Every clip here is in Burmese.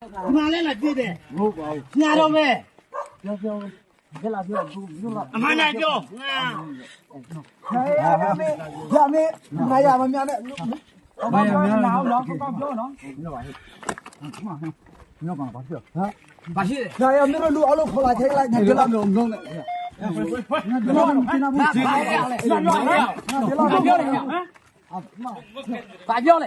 ဒီမှာလဲလာပြည့်တယ်မဟုတ်ပါဘူးညာတော့ပဲပြောပြောကြလာပြောဘူးဘူးလားအမှန်နဲ့ပြောငါဟာဟာရမေနာရမမြနဲ့ဘာရမမြလားတော့ကောင်းပြောနော်ပြောပါဟဲ့နော်ကောင်ပါပြောဟမ်ပါရှိတယ်ညာရမလို့လူအလုပ်ခေါ်လာချိန်လိုက်ကြလာလို့ငုံနေနော်နော်နော်နော်နော်နော်နော်ဘာပြောလဲ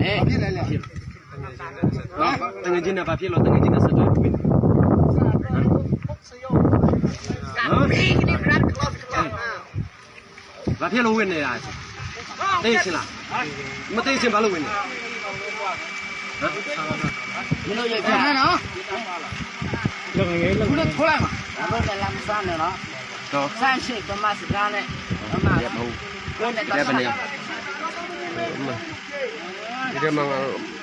哎，来了！啊，证件呢？把票、路、证件、身份证。嗯。嗯。你这人不老实。哎，我这路问的呀？登记了？没登记把路问的？啊？你那爷爷在哪？弄爷爷弄。你那偷来吗？那在南山的咯。တော့ဆန်းရှိဗမာစကားနဲ့ဗမာဟုတ်ကိုယ်နဲ့တော့ဒီထဲမှာ